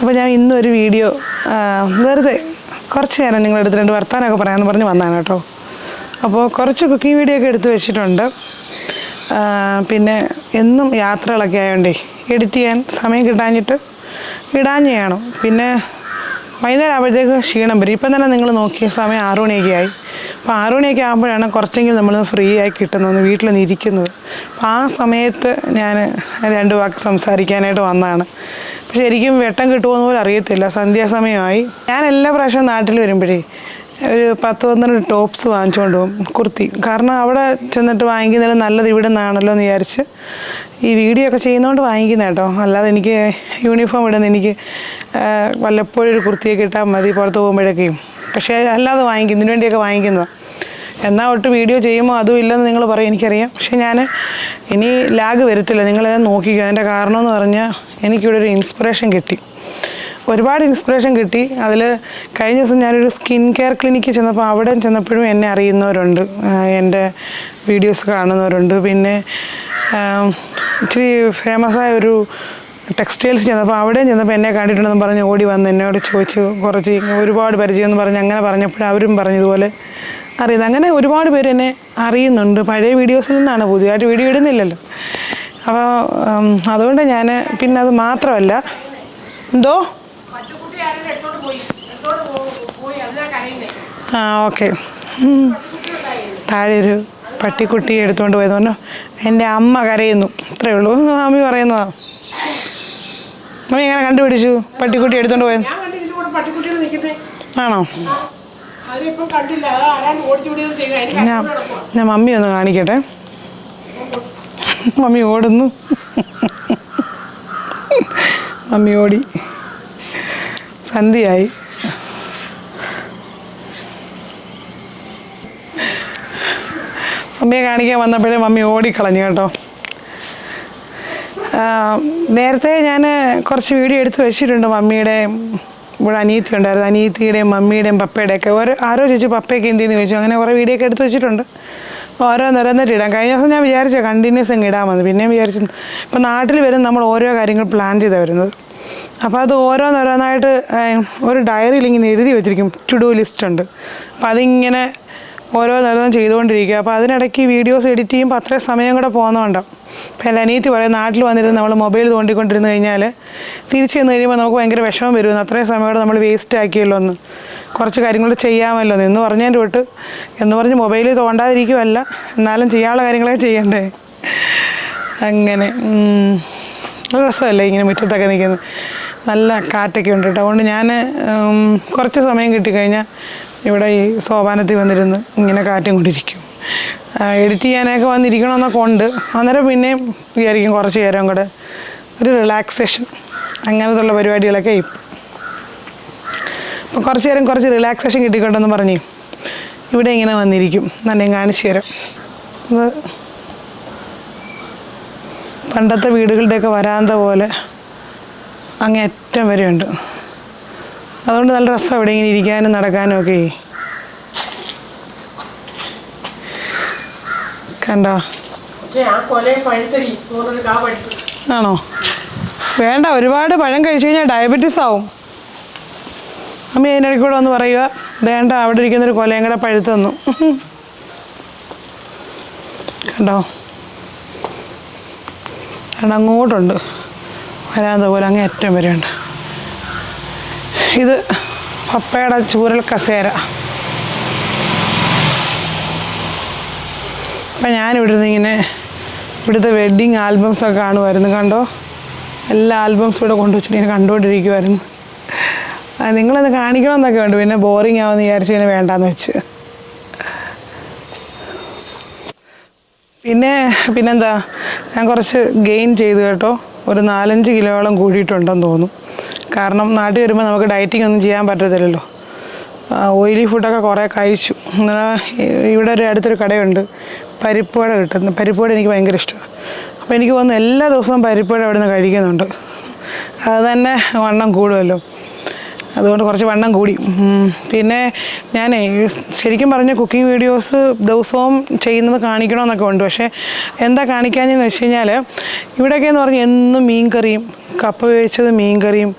അപ്പോൾ ഞാൻ ഇന്നൊരു വീഡിയോ വെറുതെ കുറച്ച് നേരം നിങ്ങളുടെ അടുത്ത് രണ്ട് വർത്താനമൊക്കെ പറയാമെന്ന് പറഞ്ഞ് വന്നാണ് കേട്ടോ. അപ്പോൾ കുറച്ച് കുക്കിംഗ് വീഡിയോ ഒക്കെ എടുത്ത് വെച്ചിട്ടുണ്ട്. പിന്നെ എന്നും യാത്രകളൊക്കെ ആയതുകൊണ്ടേ എഡിറ്റ് ചെയ്യാൻ സമയം കിട്ടാഞ്ഞിട്ട് ഇടാഞ്ഞു പിന്നെ വൈകുന്നേരം ആകുമ്പോഴത്തേക്ക് ക്ഷീണം വരും. ഇപ്പം തന്നെ നിങ്ങൾ നോക്കിയ സമയം ആറു മണിയൊക്കെ ആയി. അപ്പോൾ ആറു മണിയൊക്കെ ആകുമ്പോഴാണ് കുറച്ചെങ്കിലും നമ്മൾ ഫ്രീ ആയി കിട്ടുന്നത് വീട്ടിൽ നിന്ന് ഇരിക്കുന്നത്. അപ്പോൾ ആ സമയത്ത് ഞാൻ രണ്ട് വാക്ക് സംസാരിക്കാനായിട്ട് വന്നതാണ്. ശരിക്കും വെട്ടം കിട്ടുമോ പോലും അറിയത്തില്ല. സന്ധ്യാസമയമായി. ഞാൻ എല്ലാ പ്രാവശ്യവും നാട്ടിൽ വരുമ്പോഴേ ഒരു പത്ത് പന്ത്രണ്ട് ടോപ്സ് വാങ്ങിച്ചുകൊണ്ട് പോകും കുർത്തി. കാരണം അവിടെ ചെന്നിട്ട് വാങ്ങിക്കുന്നതിൽ നല്ലത് ഇവിടെ നിന്നാണല്ലോ എന്ന് വിചാരിച്ച് ഈ വീഡിയോ ഒക്കെ ചെയ്യുന്നതുകൊണ്ട് വാങ്ങിക്കുന്ന കേട്ടോ അല്ലാതെ എനിക്ക് യൂണിഫോം ഇടുന്ന എനിക്ക് വല്ലപ്പോഴും ഒരു കുർത്തിയൊക്കെ ഇട്ടാൽ മതി പുറത്ത് പോകുമ്പോഴൊക്കെയും. പക്ഷേ അല്ലാതെ വാങ്ങിക്കും ഇതിനു വേണ്ടിയൊക്കെ വാങ്ങിക്കുന്നത്. എന്നാൽ ഒട്ട് വീഡിയോ ചെയ്യുമ്പോൾ അതും ഇല്ലെന്ന് നിങ്ങൾ പറയും എനിക്കറിയാം. പക്ഷേ ഞാൻ ഇനി ലാഗ് വരത്തില്ല നിങ്ങളത് നോക്കിക്കോ. അതിന്റെ കാരണം എന്ന് പറഞ്ഞാൽ എനിക്കിവിടെ ഒരു ഇൻസ്പിറേഷൻ കിട്ടി. ഒരുപാട് ഇൻസ്പിറേഷൻ കിട്ടി. അതിൽ കഴിഞ്ഞ ദിവസം ഞാനൊരു സ്കിൻ കെയർ ക്ലിനിക്കിൽ ചെന്നപ്പോൾ അവിടെ ചെന്നപ്പോഴും എന്നെ അറിയുന്നവരുണ്ട്. എന്റെ വീഡിയോസ് കാണുന്നവരുണ്ട്. പിന്നെ ഇച്ചിരി ഫേമസായ ഒരു ടെക്സ്റ്റൈൽസ് ചെന്നപ്പോൾ അവിടെയും ചെന്നപ്പോൾ എന്നെ കണ്ടിട്ടുണ്ടെന്ന് പറഞ്ഞ് ഓടി വന്ന് എന്നോട് ചോദിച്ചു കുറച്ച് ഒരുപാട് പരിചയം എന്ന് പറഞ്ഞ് അങ്ങനെ പറഞ്ഞപ്പോൾ അവരും പറഞ്ഞതുപോലെ അറിയുന്നത് അങ്ങനെ ഒരുപാട് പേര് എന്നെ അറിയുന്നുണ്ട്. പഴയ വീഡിയോസിൽ നിന്നാണ് പുതിയതായിട്ട് വീഡിയോ ഇടുന്നില്ലല്ലോ. അപ്പോൾ അതുകൊണ്ട് ഞാൻ പിന്നെ അത് മാത്രമല്ല എന്തോ? ആ ഓക്കെ. താഴെ ഒരു പട്ടിക്കുട്ടി എടുത്തുകൊണ്ട് പോയതുകൊണ്ട് എന്റെ അമ്മ കരയുന്നു. ഇത്രയേ ഉള്ളൂ. അമ്മ പറയുന്നതാ. അമ്മ എങ്ങനെ കണ്ടുപിടിച്ചു? പട്ടിക്കുട്ടി എടുത്തോണ്ട് പോയത് ആണോ? ഞാൻ ഞാൻ മമ്മി ഒന്ന് കാണിക്കട്ടെ. മമ്മി ഓടുന്നു. മമ്മി ഓടി. സന്ധ്യയായി. മമ്മിയെ കാണിക്കാൻ വന്നപ്പോഴേ മമ്മി ഓടിക്കളഞ്ഞു കേട്ടോ. നേരത്തെ ഞാൻ കുറച്ച് വീഡിയോ എടുത്ത് വെച്ചിട്ടുണ്ട് മമ്മിയുടെ ഇവിടെ അനിയത്തി ഉണ്ടായിരുന്നു. അനിയത്തിയുടെയും മമ്മിയുടെയും പപ്പയുടെയൊക്കെ. ഓരോ ആരോ ചോദിച്ചു പപ്പയൊക്കെ എന്ത് ചെയ്യുന്നു ചോദിച്ചു. അങ്ങനെ കുറേ വീഡിയോ ഒക്കെ എടുത്ത് വെച്ചിട്ടുണ്ട്. ഓരോ നിരന്നിട്ട് ഇടാം. കഴിഞ്ഞ ദിവസം ഞാൻ വിചാരിച്ചു കണ്ടിന്യൂസ് അങ്ങ് ഇടാമെന്ന് പിന്നെയും വിചാരിച്ചു ഇപ്പം നാട്ടിൽ വരും നമ്മൾ ഓരോ കാര്യങ്ങൾ പ്ലാൻ ചെയ്ത് വരുന്നത്. അപ്പോൾ അത് ഓരോന്നോരോന്നായിട്ട് ഒരു ഡയറിയിൽ ഇങ്ങനെ എഴുതി വെച്ചിരിക്കും. ടു ഡു ലിസ്റ്റ് ഉണ്ട്. അപ്പോൾ അതിങ്ങനെ ഓരോന്നോരോന്നും ചെയ്തുകൊണ്ടിരിക്കുക. അപ്പോൾ അതിനിടയ്ക്ക് വീഡിയോസ് എഡിറ്റ് ചെയ്യുമ്പോൾ അത്രയും സമയം കൂടെ പോകുന്നുണ്ട് അപ്പോൾ എന്റെ പറയും നാട്ടിൽ വന്നിരുന്ന് നമ്മൾ മൊബൈൽ തോണ്ടിക്കൊണ്ടിരുന്ന് കഴിഞ്ഞാൽ തിരിച്ച് ചെന്ന് കഴിയുമ്പോൾ നമുക്ക് ഭയങ്കര വിഷമം വരുമെന്ന്. അത്രയും സമയം കൂടെ നമ്മൾ വേസ്റ്റ് ആക്കിയല്ലോ എന്ന്. കുറച്ച് കാര്യങ്ങൾ ചെയ്യാമല്ലോ എന്ന്. പറഞ്ഞതിന്റെ തൊട്ട് എന്ന് പറഞ്ഞ് മൊബൈൽ തോണ്ടാതിരിക്കുമല്ല എന്നാലും ചെയ്യാനുള്ള കാര്യങ്ങളെ ചെയ്യണ്ടേ. അങ്ങനെ. നല്ല രസമല്ലേ ഇങ്ങനെ മുറ്റത്തൊക്കെ നിൽക്കുന്നത്. നല്ല കാറ്റൊക്കെ ഉണ്ട് കേട്ടോ. അതുകൊണ്ട് ഞാൻ കുറച്ച് സമയം കിട്ടിക്കഴിഞ്ഞാൽ ഇവിടെ ഈ സോപാനത്തിൽ വന്നിരുന്ന് ഇങ്ങനെ കാറ്റും കൊണ്ടിരിക്കും എഡിറ്റ് ചെയ്യാനൊക്കെ വന്നിരിക്കണമെന്നൊക്കെ ഉണ്ട്. അന്നേരം പിന്നെയും വിചാരിക്കും കുറച്ച് നേരം കൂടെ ഒരു റിലാക്സേഷൻ അങ്ങനത്തുള്ള പരിപാടികളൊക്കെ ഇപ്പം അപ്പോൾ കുറച്ച് നേരം കുറച്ച് റിലാക്സേഷൻ കിട്ടിക്കോട്ടെന്ന് പറഞ്ഞ് ഇവിടെ ഇങ്ങനെ വന്നിരിക്കും. തന്നെ കാണിച്ചു തരാം. പണ്ടത്തെ വീടുകളുടെയൊക്കെ വരാന്ത പോലെ അങ്ങേറ്റം വരെയുണ്ട്. അതുകൊണ്ട് നല്ല രസം അവിടെ ഇങ്ങനെ ഇരിക്കാനും നടക്കാനും ഒക്കെ. കണ്ടോ? ആണോ? വേണ്ട ഒരുപാട് പഴം കഴിച്ചു കഴിഞ്ഞാൽ ഡയബറ്റീസ് ആവും. അമ്മ അതിനിടയ്ക്ക് കൂടെ ഒന്ന് പറയുക. വേണ്ട അവിടെ ഇരിക്കുന്നൊരു കൊലയും കൂടെ പഴുത്തന്നു കണ്ടോ? കാരണം അങ്ങോട്ടുണ്ട്. വരാന്ത പോലെ അങ്ങ് ഏറ്റവും വരെയുണ്ട്. ഇത് പപ്പയുടെ ചൂരൽ കസേര. അപ്പം ഞാനിവിടെ നിന്ന് ഇങ്ങനെ ഇവിടുത്തെ വെഡ്ഡിങ് ആൽബംസൊക്കെ കാണുമായിരുന്നു കണ്ടോ? എല്ലാ ആൽബംസും ഇവിടെ കൊണ്ടുവച്ചിട്ട് ഇങ്ങനെ കണ്ടുകൊണ്ടിരിക്കുമായിരുന്നു. നിങ്ങളത് കാണിക്കണമെന്നൊക്കെ ഉണ്ട് പിന്നെ ബോറിംഗ് ആവുമെന്ന് വിചാരിച്ച് പിന്നെ വേണ്ടാന്ന് വെച്ച്. പിന്നെ പിന്നെന്താ? ഞാൻ കുറച്ച് ഗെയിൻ ചെയ്തു കേട്ടോ. ഒരു നാലഞ്ച് കിലോയോളം കൂടിയിട്ടുണ്ടെന്ന് തോന്നുന്നു. കാരണം നാട്ടിൽ വരുമ്പോൾ നമുക്ക് ഡയറ്റിംഗ് ഒന്നും ചെയ്യാൻ പറ്റത്തില്ലല്ലോ. ഓയിലി ഫുഡൊക്കെ കുറേ കഴിച്ചു. ഇവിടെ ഒരു അടുത്തൊരു കടയുണ്ട്. പരിപ്പുവട കിട്ടുന്നു. പരിപ്പുവട എനിക്ക് ഭയങ്കര ഇഷ്ടമാണ് അപ്പോൾ എനിക്ക് തോന്നുന്നു എല്ലാ ദിവസവും പരിപ്പുവട അവിടെ നിന്ന് കഴിക്കുന്നുണ്ട്. അത് തന്നെ വണ്ണം കൂടുമല്ലോ അതുകൊണ്ട് കുറച്ച് വണ്ണം കൂടി. പിന്നെ ഞാൻ ശരിക്കും പറഞ്ഞ കുക്കിംഗ് വീഡിയോസ് ദിവസവും ചെയ്യുന്നത് കാണിക്കണമെന്നൊക്കെ ഉണ്ട്. പക്ഷേ എന്താ കാണിക്കാഞ്ഞെന്ന് വെച്ച് കഴിഞ്ഞാൽ ഇവിടെയൊക്കെ എന്ന് പറഞ്ഞാൽ എന്നും മീൻ കറിയും കപ്പ വേവിച്ചത് മീൻ കറിയും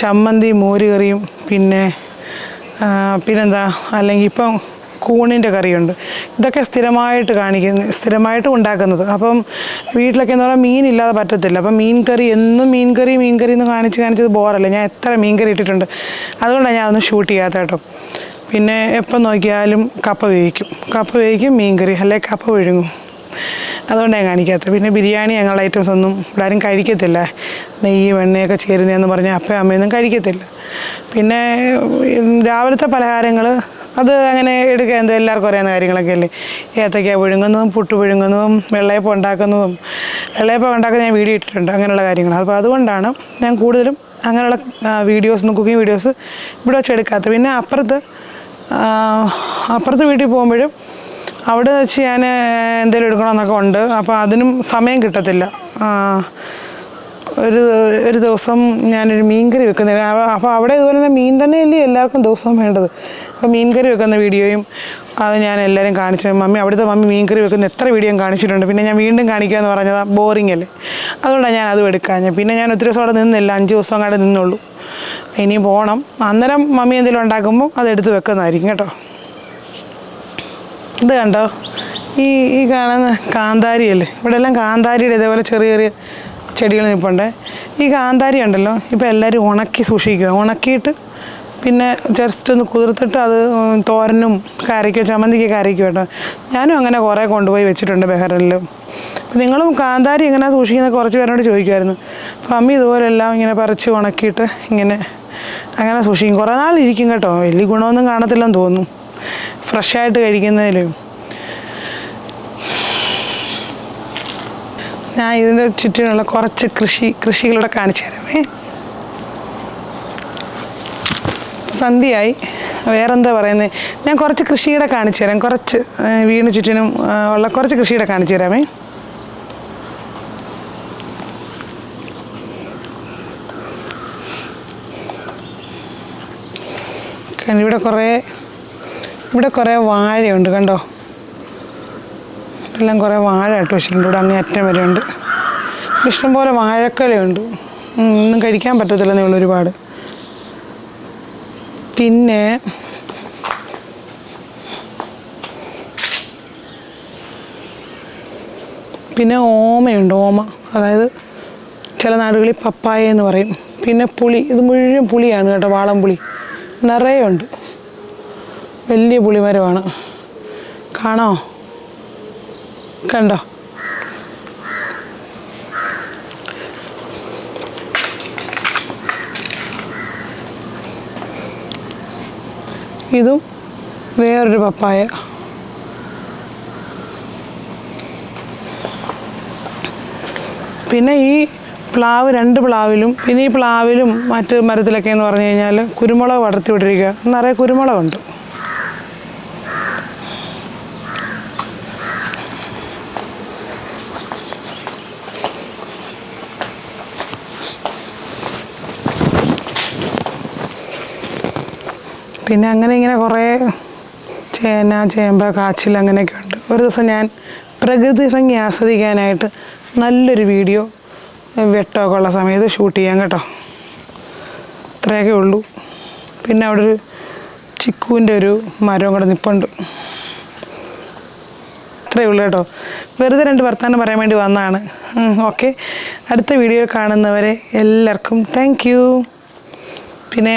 ചമ്മന്തി മോര് കറിയും പിന്നെ പിന്നെന്താ? അല്ലെങ്കിൽ ഇപ്പം കൂണിന്റെ കറിയുണ്ട്. ഇതൊക്കെ സ്ഥിരമായിട്ട് കാണിക്കുന്നത് സ്ഥിരമായിട്ട് ഉണ്ടാക്കുന്നത്. അപ്പം വീട്ടിലൊക്കെ എന്ന് പറഞ്ഞാൽ മീൻ ഇല്ലാതെ പറ്റത്തില്ല. അപ്പം മീൻ കറി എന്നും മീൻ കറി മീൻ കറി എന്ന് കാണിച്ച് കാണിച്ചത് ബോറല്ലേ? ഞാൻ എത്ര മീൻ കറി ഇട്ടിട്ടുണ്ട്. അതുകൊണ്ടാണ് ഞാൻ അതൊന്നും ഷൂട്ട് ചെയ്യാത്ത കേട്ടോ. പിന്നെ എപ്പം നോക്കിയാലും കപ്പ വേവിക്കും. കപ്പ വേവിക്കും മീൻ കറി അല്ലെ കപ്പ വിഴുങ്ങും അതുകൊണ്ടാണ് ഞാൻ കാണിക്കാത്തത്. പിന്നെ ബിരിയാണി ഞങ്ങളുടെ ഐറ്റംസ് ഒന്നും ഇവിടെ കഴിക്കത്തില്ല. നെയ്യ് വെണ്ണയൊക്കെ ചേരുന്നതെന്ന് പറഞ്ഞാൽ അപ്പം അമ്മയൊന്നും കഴിക്കത്തില്ല. പിന്നെ രാവിലത്തെ പലഹാരങ്ങൾ അത് അങ്ങനെ എടുക്കുക എന്തോ എല്ലാവർക്കും അറിയാവുന്ന കാര്യങ്ങളൊക്കെ അല്ലേ? ഏത്തയ്ക്ക പുഴുങ്ങുന്നതും പുട്ട് പുഴുങ്ങുന്നതും വെള്ളയപ്പം ഉണ്ടാക്കുന്നതും. വെള്ളയപ്പം ഉണ്ടാക്കുന്ന ഞാൻ വീഡിയോ ഇട്ടിട്ടുണ്ട് അങ്ങനെയുള്ള കാര്യങ്ങൾ. അപ്പോൾ അതുകൊണ്ടാണ് ഞാൻ കൂടുതലും അങ്ങനെയുള്ള വീഡിയോസ് കുക്കിംഗ് വീഡിയോസ് ഇവിടെ വെച്ച് എടുക്കാത്തത്. പിന്നെ അപ്പുറത്ത് അപ്പുറത്ത് വീട്ടിൽ പോകുമ്പോഴും അവിടെ വെച്ച് ഞാൻ എന്തെങ്കിലും എടുക്കണമെന്നൊക്കെ ഉണ്ട്. അപ്പോൾ അതിനും സമയം കിട്ടത്തില്ല. ഒരു ഒരു ദിവസം ഞാനൊരു മീൻകറി വെക്കുന്ന അപ്പോൾ അവിടെ ഇതുപോലെ തന്നെ മീൻ തന്നെയല്ലേ എല്ലാവർക്കും ദിവസവും വേണ്ടത്. അപ്പോൾ മീൻകറി വെക്കുന്ന വീഡിയോയും അത് ഞാൻ എല്ലാവരും കാണിച്ചു. മമ്മി അവിടുത്തെ മമ്മി മീൻകറി വെക്കുന്ന എത്ര വീഡിയോ കാണിച്ചിട്ടുണ്ട്. പിന്നെ ഞാൻ വീണ്ടും കാണിക്കുക എന്ന് പറഞ്ഞത് ബോറിംഗ് അല്ലേ? അതുകൊണ്ടാണ് ഞാൻ അതും എടുക്കാഞ്ഞത്. പിന്നെ ഞാൻ ഒത്തിരി ദിവസം അവിടെ നിന്നില്ല. അഞ്ച് ദിവസം അങ്ങോട്ട് നിന്നുള്ളൂ. ഇനി പോകണം അന്നേരം മമ്മി എന്തെങ്കിലും ഉണ്ടാക്കുമ്പോൾ അത് എടുത്ത് വെക്കുന്നതായിരിക്കും കേട്ടോ. ഇത് കണ്ടോ? ഈ ഈ കാണുന്ന കാന്താരിയല്ലേ? ഇവിടെ എല്ലാം കാന്താരിയുടെ ഇതേപോലെ ചെറിയ ചെറിയ ചെടികൾ നിൽപ്പുണ്ട്. ഈ കാന്താരി ഉണ്ടല്ലോ ഇപ്പോൾ എല്ലാവരും ഉണക്കി സൂക്ഷിക്കുക. ഉണക്കിയിട്ട് പിന്നെ ജസ്റ്റ് ഒന്ന് കുതിർത്തിട്ട് അത് തോരനും കറിക്കോ ചമ്മന്തിക്ക് കറിക്കോ കേട്ടോ. ഞാനും അങ്ങനെ കുറേ കൊണ്ടുപോയി വെച്ചിട്ടുണ്ട് ബെഹറിൽ. അപ്പം നിങ്ങളും കാന്താരി ഇങ്ങനെ സൂക്ഷിക്കുന്ന കുറച്ച് പേരോട് ചോദിക്കുമായിരുന്നു അപ്പം അമ്മ ഇതുപോലെല്ലാം ഇങ്ങനെ പറിച്ച് ഉണക്കിയിട്ട് ഇങ്ങനെ അങ്ങനെ സൂക്ഷിക്കും. കുറേ നാൾ ഇരിക്കും കേട്ടോ. വലിയ ഗുണമൊന്നും കാണത്തില്ലെന്ന് തോന്നുന്നു ഫ്രഷായിട്ട് കഴിക്കുന്നതിലും. ഞാൻ ഇതിന്റെ ചുറ്റിനുള്ള കുറച്ച് കൃഷി കൃഷികളൂടെ കാണിച്ചു തരാമേ സന്ധ്യയായി. വേറെന്താ പറയുന്നത് ഞാൻ കുറച്ച് കൃഷിയുടെ കാണിച്ചു തരാം. കുറച്ച് വീടിന് ചുറ്റിനും ഉള്ള കുറച്ച് കൃഷിയുടെ കാണിച്ചു തരാമേ. ഇവിടെ കുറേ ഇവിടെ കുറേ വാഴയുണ്ട് കണ്ടോ? എല്ലാം കുറേ വാഴ ഇട്ട് വെച്ചിട്ടുണ്ട്. ഇവിടെ അങ്ങേ അറ്റം വരെ ഉണ്ട് ഇഷ്ടംപോലെ വാഴക്കലയുണ്ട്. ഒന്നും കഴിക്കാൻ പറ്റത്തില്ലെന്നേ ഉള്ളൂ ഒരുപാട്. പിന്നെ പിന്നെ ഓമയുണ്ട് ഓമ. അതായത് ചില നാടുകളിൽ പപ്പായ എന്ന് പറയും. പിന്നെ പുളി ഇത് മുഴുവൻ പുളിയാണ് കേട്ടോ വാളം പുളി നിറയെ ഉണ്ട് വലിയ പുളിമരമാണ്. കാണോ കണ്ടോ? ഇതും വേറൊരു പപ്പായ. പിന്നെ ഈ പ്ലാവ് രണ്ട് പ്ലാവിലും പിന്നെ ഈ പ്ലാവിലും മറ്റ് മരത്തിലൊക്കെ എന്ന് പറഞ്ഞു കഴിഞ്ഞാൽ കുരുമുളക് വളർത്തി വിട്ടിരിക്കുക നിറയെ കുരുമുളകുണ്ട്. പിന്നെ അങ്ങനെ ഇങ്ങനെ കുറേ ചേന ചേമ്പ കാച്ചിൽ അങ്ങനെയൊക്കെ ഉണ്ട്. ഒരു ദിവസം ഞാൻ പ്രകൃതി ഭംഗി ആസ്വദിക്കാനായിട്ട് നല്ലൊരു വീഡിയോ വെട്ടമൊക്കെ ഉള്ള സമയത്ത് ഷൂട്ട് ചെയ്യാം കേട്ടോ. ഇത്രയൊക്കെ ഉള്ളൂ. പിന്നെ അവിടെ ഒരു ചിക്കുവിന്റെ ഒരു മരവും കൂടെ നിൽപ്പുണ്ട് ഇത്രയേ ഉള്ളൂ കേട്ടോ. വെറുതെ രണ്ട് വർത്താനം പറയാൻ വേണ്ടി വന്നതാണ്. ഓക്കെ അടുത്ത വീഡിയോ കാണുന്നവരെ എല്ലാവർക്കും താങ്ക് പിന്നെ